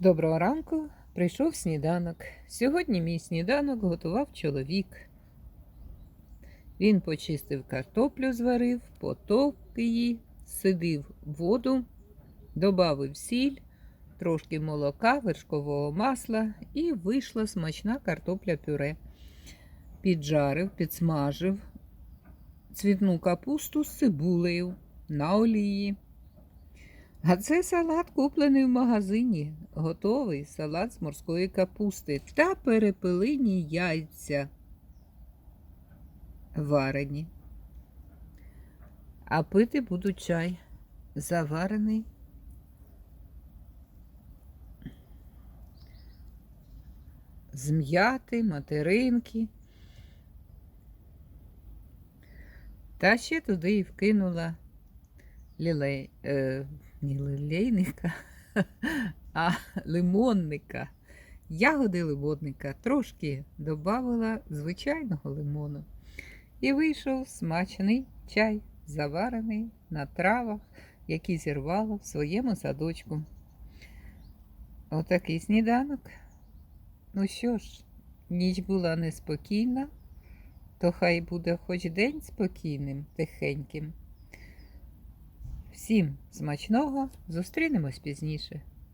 Доброго ранку, прийшов сніданок. Сьогодні мій сніданок готував чоловік. Він почистив картоплю, зварив, потовк її, сидив воду, додав сіль, трошки молока, вершкового масла і вийшла смачна картопля пюре. Піджарив, підсмажив цвітну капусту з цибулею на олії. А це салат куплений в магазині. Готовий салат з морської капусти та перепелині яйця варені. А пити буду чай заварений. З м'яти, материнки. Та ще туди і вкинула лілей, е, не лилейника, а лимонника. Ягоди лимонника трошки додавала звичайного лимону. І вийшов смачний чай, заварений на травах, які зірвала в своєму садочку. Отакий сніданок. Ну що ж, ніч була неспокійна, то хай буде хоч день спокійним, тихеньким. Всім смачного, зустрінемось пізніше.